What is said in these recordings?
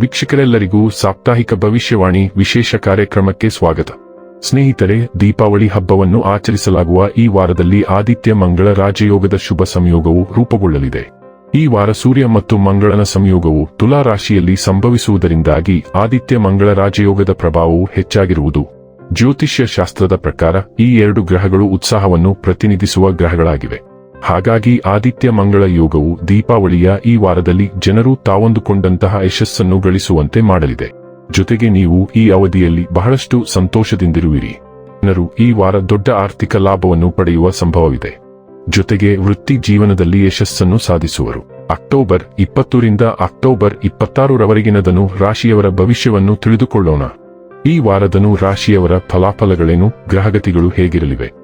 ವೀಕ್ಷಕರೆಲ್ಲರಿಗೂ ಸಾಪ್ತಾಹಿಕ ಭವಿಷ್ಯವಾಣಿ ವಿಶೇಷ ಕಾರ್ಯಕ್ರಮಕ್ಕೆ ಸ್ವಾಗತ. ಸ್ನೇಹಿತರೆ, ದೀಪಾವಳಿ ಹಬ್ಬವನ್ನು ಆಚರಿಸಲಾಗುವ ಈ ವಾರದಲ್ಲಿ ಆದಿತ್ಯ ಮಂಗಳ ರಾಜಯೋಗದ ಶುಭ ಸಂಯೋಗವು ರೂಪುಗೊಳ್ಳಲಿದೆ. ಈ ವಾರ ಸೂರ್ಯ ಮತ್ತು ಮಂಗಳನ ಸಂಯೋಗವು ತುಲಾ ರಾಶಿಯಲ್ಲಿ ಸಂಭವಿಸುವುದರಿಂದಾಗಿ ಆದಿತ್ಯ ಮಂಗಳ ರಾಜಯೋಗದ ಪ್ರಭಾವವು ಹೆಚ್ಚಾಗಿರುವುದು. ಜ್ಯೋತಿಷ್ಯ ಶಾಸ್ತ್ರದ ಪ್ರಕಾರ ಈ ಎರಡು ಗ್ರಹಗಳು ಉತ್ಸಾಹವನ್ನು ಪ್ರತಿನಿಧಿಸುವ ಗ್ರಹಗಳಾಗಿವೆ. ಹಾಗಾಗಿ ಆದಿತ್ಯ ಮಂಗಳ ಯೋಗವು ದೀಪಾವಳಿಯ ಈ ವಾರದಲ್ಲಿ ಜನರು ತಾವೊಂದುಕೊಂಡಂತಹ ಯಶಸ್ಸನ್ನು ಗಳಿಸುವಂತೆ ಮಾಡಲಿದೆ. ಜೊತೆಗೆ ನೀವು ಈ ಅವಧಿಯಲ್ಲಿ ಬಹಳಷ್ಟು ಸಂತೋಷದಿಂದಿರುವಿರಿ. ಜನರು ಈ ವಾರ ದೊಡ್ಡ ಆರ್ಥಿಕ ಲಾಭವನ್ನು ಪಡೆಯುವ ಸಂಭವವಿದೆ. ಜೊತೆಗೆ ವೃತ್ತಿ ಜೀವನದಲ್ಲಿ ಯಶಸ್ಸನ್ನು ಸಾಧಿಸುವರು. ಅಕ್ಟೋಬರ್ ಇಪ್ಪತ್ತರಿಂದ ಅಕ್ಟೋಬರ್ ಇಪ್ಪತ್ತಾರರವರೆಗಿನದನು ರಾಶಿಯವರ ಭವಿಷ್ಯವನ್ನು ತಿಳಿದುಕೊಳ್ಳೋಣ. ಈ ವಾರದನು ರಾಶಿಯವರ ಫಲಾಫಲಗಳೇನು, ಗ್ರಹಗತಿಗಳು ಹೇಗಿರಲಿವೆ?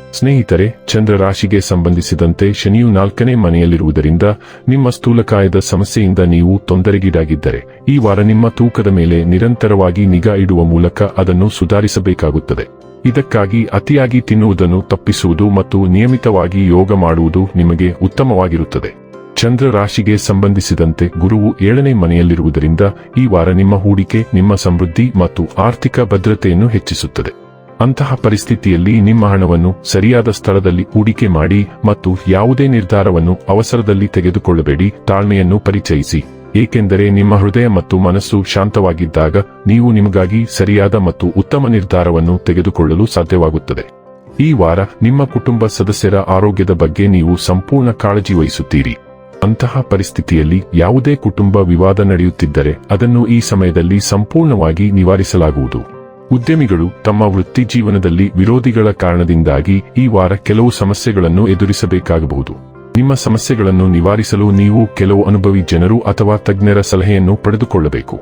ಸ್ನೇಹಿತರೆ ಚಂದ್ರ ರಾಶಿಗೆ ಸಂಬಂಧಿಸಿದಂತೆ ಶನಿಯು ನಾಲ್ಕನೇ ಮನೆಯಲ್ಲಿರುವುದರಿಂದ ನಿಮ್ಮ ಸ್ಥೂಲಕಾಯದ ಸಮಸ್ಯೆಯಿಂದ ನೀವು ತೊಂದರೆಗೀಡಾಗಿದ್ದರೆ, ಈ ವಾರ ನಿಮ್ಮ ತೂಕದ ಮೇಲೆ ನಿರಂತರವಾಗಿ ನಿಗಾ ಇಡುವ ಮೂಲಕ ಅದನ್ನು ಸುಧಾರಿಸಬೇಕಾಗುತ್ತದೆ. ಇದಕ್ಕಾಗಿ ಅತಿಯಾಗಿ ತಿನ್ನುವುದನ್ನು ತಪ್ಪಿಸುವುದು ಮತ್ತು ನಿಯಮಿತವಾಗಿ ಯೋಗ ಮಾಡುವುದು ನಿಮಗೆ ಉತ್ತಮವಾಗಿರುತ್ತದೆ. ಚಂದ್ರ ರಾಶಿಗೆ ಸಂಬಂಧಿಸಿದಂತೆ ಗುರುವು ಏಳನೇ ಮನೆಯಲ್ಲಿರುವುದರಿಂದ ಈ ವಾರ ನಿಮ್ಮ ಹೂಡಿಕೆ, ನಿಮ್ಮ ಸಮೃದ್ಧಿ ಮತ್ತು ಆರ್ಥಿಕ ಭದ್ರತೆಯನ್ನು ಹೆಚ್ಚಿಸುತ್ತದೆ. ಅಂತಹ ಪರಿಸ್ಥಿತಿಯಲ್ಲಿ ನಿಮ್ಮ ಹಣವನ್ನು ಸರಿಯಾದ ಸ್ಥಳದಲ್ಲಿ ಹೂಡಿಕೆ ಮಾಡಿ ಮತ್ತು ಯಾವುದೇ ನಿರ್ಧಾರವನ್ನು ಅವಸರದಲ್ಲಿ ತೆಗೆದುಕೊಳ್ಳಬೇಡಿ, ತಾಳ್ಮೆಯನ್ನು ಪರಿಚಯಿಸಿ. ಏಕೆಂದರೆ ನಿಮ್ಮ ಹೃದಯ ಮತ್ತು ಮನಸ್ಸು ಶಾಂತವಾಗಿದ್ದಾಗ ನೀವು ನಿಮಗಾಗಿ ಸರಿಯಾದ ಮತ್ತು ಉತ್ತಮ ನಿರ್ಧಾರವನ್ನು ತೆಗೆದುಕೊಳ್ಳಲು ಸಾಧ್ಯವಾಗುತ್ತದೆ. ಈ ವಾರ ನಿಮ್ಮ ಕುಟುಂಬ ಸದಸ್ಯರ ಆರೋಗ್ಯದ ಬಗ್ಗೆ ನೀವು ಸಂಪೂರ್ಣ ಕಾಳಜಿ ವಹಿಸುತ್ತೀರಿ. ಅಂತಹ ಪರಿಸ್ಥಿತಿಯಲ್ಲಿ ಯಾವುದೇ ಕುಟುಂಬ ವಿವಾದ ನಡೆಯುತ್ತಿದ್ದರೆ ಅದನ್ನು ಈ ಸಮಯದಲ್ಲಿ ಸಂಪೂರ್ಣವಾಗಿ ನಿವಾರಿಸಲಾಗುವುದು. ಉದ್ಯಮಿಗಳು ತಮ್ಮ ವೃತ್ತಿ ಜೀವನದಲ್ಲಿ ವಿರೋಧಿಗಳ ಕಾರಣದಿಂದಾಗಿ ಈ ವಾರ ಕೆಲವು ಸಮಸ್ಯೆಗಳನ್ನು ಎದುರಿಸಬೇಕಾಗಬಹುದು. ನಿಮ್ಮ ಸಮಸ್ಯೆಗಳನ್ನು ನಿವಾರಿಸಲು ನೀವು ಕೆಲವು ಅನುಭವಿ ಜನರು ಅಥವಾ ತಜ್ಞರ ಸಲಹೆಯನ್ನು ಪಡೆದುಕೊಳ್ಳಬೇಕು.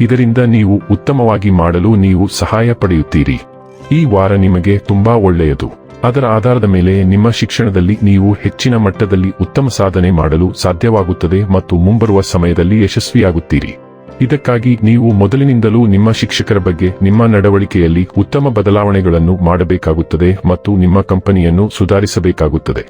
ಇದರಿಂದ ನೀವು ಉತ್ತಮವಾಗಿ ಮಾಡಲು ನೀವು ಸಹಾಯ ಪಡೆಯುತ್ತೀರಿ. ಈ ವಾರ ನಿಮಗೆ ತುಂಬಾ ಒಳ್ಳೆಯದು. ಅದರ ಆಧಾರದ ಮೇಲೆ ನಿಮ್ಮ ಶಿಕ್ಷಣದಲ್ಲಿ ನೀವು ಹೆಚ್ಚಿನ ಮಟ್ಟದಲ್ಲಿ ಉತ್ತಮ ಸಾಧನೆ ಮಾಡಲು ಸಾಧ್ಯವಾಗುತ್ತದೆ ಮತ್ತು ಮುಂಬರುವ ಸಮಯದಲ್ಲಿ ಯಶಸ್ವಿಯಾಗುತ್ತೀರಿ. ಇದಕ್ಕಾಗಿ ನೀವು ಮೊದಲಿನಿಂದಲೂ ನಿಮ್ಮ ಶಿಕ್ಷಕರ ಬಗ್ಗೆ, ನಿಮ್ಮ ನಡವಳಿಕೆಯಲ್ಲಿ ಉತ್ತಮ ಬದಲಾವಣೆಗಳನ್ನು ಮಾಡಬೇಕಾಗುತ್ತದೆ ಮತ್ತು ನಿಮ್ಮ ಕಂಪನಿಯನ್ನು ಸುಧಾರಿಸಬೇಕಾಗುತ್ತದೆ.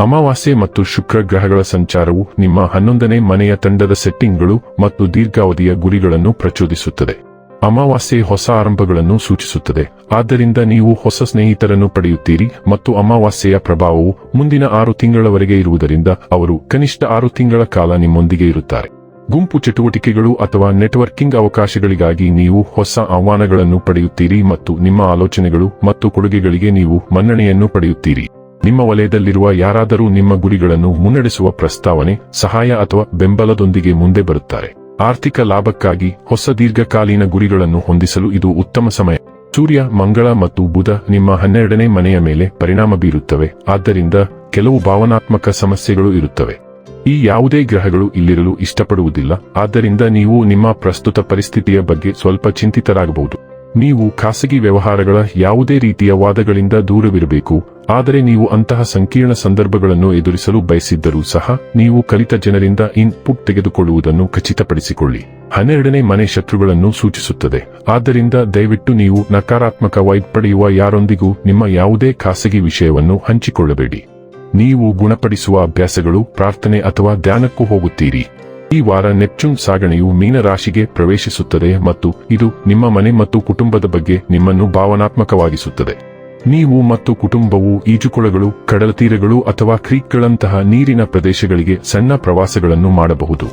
ಅಮಾವಾಸ್ಯೆ ಮತ್ತು ಶುಕ್ರ ಗ್ರಹಗಳ ಸಂಚಾರವು ನಿಮ್ಮ ಹನ್ನೊಂದನೇ ಮನೆಯ ತಂಡದ ಸೆಟ್ಟಿಂಗ್ಗಳು ಮತ್ತು ದೀರ್ಘಾವಧಿಯ ಗುರಿಗಳನ್ನು ಪ್ರಚೋದಿಸುತ್ತದೆ. ಅಮಾವಾಸ್ಯೆ ಹೊಸ ಆರಂಭಗಳನ್ನು ಸೂಚಿಸುತ್ತದೆ. ಆದ್ದರಿಂದ ನೀವು ಹೊಸ ಸ್ನೇಹಿತರನ್ನು ಪಡೆಯುತ್ತೀರಿ ಮತ್ತು ಅಮಾವಾಸ್ಯೆಯ ಪ್ರಭಾವವು ಮುಂದಿನ ಆರು ತಿಂಗಳವರೆಗೆ ಇರುವುದರಿಂದ ಅವರು ಕನಿಷ್ಠ ಆರು ತಿಂಗಳ ಕಾಲ ನಿಮ್ಮೊಂದಿಗೆ ಇರುತ್ತಾರೆ. ಗುಂಪು ಚಟುವಟಿಕೆಗಳು ಅಥವಾ ನೆಟ್ವರ್ಕಿಂಗ್ ಅವಕಾಶಗಳಿಗಾಗಿ ನೀವು ಹೊಸ ಆಹ್ವಾನಗಳನ್ನು ಪಡೆಯುತ್ತೀರಿ ಮತ್ತು ನಿಮ್ಮ ಆಲೋಚನೆಗಳು ಮತ್ತು ಕೊಡುಗೆಗಳಿಗೆ ನೀವು ಮನ್ನಣೆಯನ್ನು ಪಡೆಯುತ್ತೀರಿ. ನಿಮ್ಮ ವಲಯದಲ್ಲಿರುವ ಯಾರಾದರೂ ನಿಮ್ಮ ಗುರಿಗಳನ್ನು ಮುನ್ನಡೆಸುವ ಪ್ರಸ್ತಾವನೆ, ಸಹಾಯ ಅಥವಾ ಬೆಂಬಲದೊಂದಿಗೆ ಮುಂದೆ ಬರುತ್ತಾರೆ. ಆರ್ಥಿಕ ಲಾಭಕ್ಕಾಗಿ ಹೊಸ ದೀರ್ಘಕಾಲೀನ ಗುರಿಗಳನ್ನು ಹೊಂದಿಸಲು ಇದು ಉತ್ತಮ ಸಮಯ. ಸೂರ್ಯ, ಮಂಗಳ ಮತ್ತು ಬುಧ ನಿಮ್ಮ ಹನ್ನೆರಡನೇ ಮನೆಯ ಮೇಲೆ ಪರಿಣಾಮ ಬೀರುತ್ತವೆ. ಆದ್ದರಿಂದ ಕೆಲವು ಭಾವನಾತ್ಮಕ ಸಮಸ್ಯೆಗಳು ಇರುತ್ತವೆ. ಈ ಯಾವುದೇ ಗ್ರಹಗಳು ಇಲ್ಲಿರಲು ಇಷ್ಟಪಡುವುದಿಲ್ಲ. ಆದ್ದರಿಂದ ನೀವು ನಿಮ್ಮ ಪ್ರಸ್ತುತ ಪರಿಸ್ಥಿತಿಯ ಬಗ್ಗೆ ಸ್ವಲ್ಪ ಚಿಂತಿತರಾಗಬಹುದು. ನೀವು ಖಾಸಗಿ ವ್ಯವಹಾರಗಳ ಯಾವುದೇ ರೀತಿಯ ವಾದಗಳಿಂದ ದೂರವಿರಬೇಕು. ಆದರೆ ನೀವು ಅಂತಹ ಸಂಕೀರ್ಣ ಸಂದರ್ಭಗಳನ್ನು ಎದುರಿಸಲು ಬಯಸಿದ್ದರೂ ಸಹ, ನೀವು ಕಲಿತ ಜನರಿಂದ ಇನ್ಪುಟ್ ತೆಗೆದುಕೊಳ್ಳುವುದನ್ನು ಖಚಿತಪಡಿಸಿಕೊಳ್ಳಿ. ಹನ್ನೆರಡನೇ ಮನೆ ಶತ್ರುಗಳನ್ನು ಸೂಚಿಸುತ್ತದೆ. ಆದ್ದರಿಂದ ದಯವಿಟ್ಟು ನೀವು ನಕಾರಾತ್ಮಕ ವೈಪ್ ಪಡೆಯುವ ಯಾರೊಂದಿಗೂ ನಿಮ್ಮ ಯಾವುದೇ ಖಾಸಗಿ ವಿಷಯವನ್ನು ಹಂಚಿಕೊಳ್ಳಬೇಡಿ. ನೀವು ಗುಣಪಡಿಸುವ ಅಭ್ಯಾಸಗಳು, ಪ್ರಾರ್ಥನೆ ಅಥವಾ ಧ್ಯಾನಕ್ಕೂ ಹೋಗುತ್ತೀರಿ. ಈ ವಾರ ನೆಪ್ಚೂನ್ ಸಾಗಣೆಯು ಮೀನರಾಶಿಗೆ ಪ್ರವೇಶಿಸುತ್ತದೆ ಮತ್ತು ಇದು ನಿಮ್ಮ ಮನೆ ಮತ್ತು ಕುಟುಂಬದ ಬಗ್ಗೆ ನಿಮ್ಮನ್ನು ಭಾವನಾತ್ಮಕವಾಗಿಸುತ್ತದೆ. ನೀವು ಮತ್ತು ಕುಟುಂಬವು ಈಜುಕೊಳಗಳು, ಕಡಲತೀರಗಳು ಅಥವಾ ಕ್ರೀಕ್ಗಳಂತಹ ನೀರಿನ ಪ್ರದೇಶಗಳಿಗೆ ಸಣ್ಣ ಪ್ರವಾಸಗಳನ್ನು ಮಾಡಬಹುದು.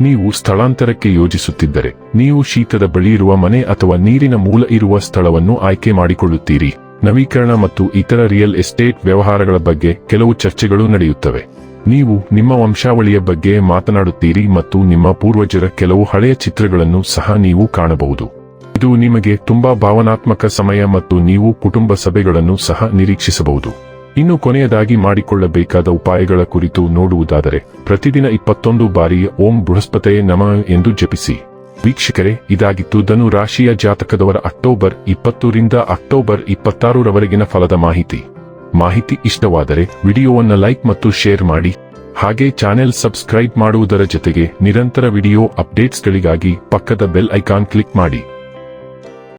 ನೀವು ಸ್ಥಳಾಂತರಕ್ಕೆ ಯೋಜಿಸುತ್ತಿದ್ದರೆ, ನೀವು ಶೀತದ ಬಳಿ ಇರುವ ಮನೆ ಅಥವಾ ನೀರಿನ ಮೂಲ ಇರುವ ಸ್ಥಳವನ್ನು ಆಯ್ಕೆ ಮಾಡಿಕೊಳ್ಳುತ್ತೀರಿ. ನವೀಕರಣ ಮತ್ತು ಇತರ ರಿಯಲ್ ಎಸ್ಟೇಟ್ ವ್ಯವಹಾರಗಳ ಬಗ್ಗೆ ಕೆಲವು ಚರ್ಚೆಗಳು ನಡೆಯುತ್ತವೆ. ನೀವು ನಿಮ್ಮ ವಂಶಾವಳಿಯ ಬಗ್ಗೆ ಮಾತನಾಡುತ್ತೀರಿ ಮತ್ತು ನಿಮ್ಮ ಪೂರ್ವಜರ ಕೆಲವು ಹಳೆಯ ಚಿತ್ರಗಳನ್ನು ಸಹ ನೀವು ಕಾಣಬಹುದು. ಇದು ನಿಮಗೆ ತುಂಬಾ ಭಾವನಾತ್ಮಕ ಸಮಯ ಮತ್ತು ನೀವು ಕುಟುಂಬ ಸಭೆಗಳನ್ನು ಸಹ ನಿರೀಕ್ಷಿಸಬಹುದು. ಇನ್ನು ಕೊನೆಯದಾಗಿ ಮಾಡಿಕೊಳ್ಳಬೇಕಾದ ಉಪಾಯಗಳ ಕುರಿತು ನೋಡುವುದಾದರೆ, ಪ್ರತಿದಿನ ಇಪ್ಪತ್ತೊಂದು ಬಾರಿ ಓಂ ಬೃಹಸ್ಪತಯೇ ನಮ ಎಂದು ಜಪಿಸಿ. ವೀಕ್ಷಕರೇ, ಇದಾಗಿತ್ತು ಧನು ರಾಶಿಯ ಜಾತಕದವರ ಅಕ್ಟೋಬರ್ ಇಪ್ಪತ್ತರಿಂದ ಅಕ್ಟೋಬರ್ ಇಪ್ಪತ್ತಾರರವರೆಗಿನ ಫಲದ ಮಾಹಿತಿ. ಮಾಹಿತಿ ಇಷ್ಟವಾದರೆ ವಿಡಿಯೋವನ್ನು ಲೈಕ್ ಮತ್ತು ಶೇರ್ ಮಾಡಿ. ಹಾಗೆ ಚಾನೆಲ್ ಸಬ್ಸ್ಕ್ರೈಬ್ ಮಾಡುವುದರ ಜೊತೆಗೆ ನಿರಂತರ ವಿಡಿಯೋ ಅಪ್ಡೇಟ್ಸ್ಗಳಿಗಾಗಿ ಪಕ್ಕದ ಬೆಲ್ ಐಕಾನ್ ಕ್ಲಿಕ್ ಮಾಡಿ.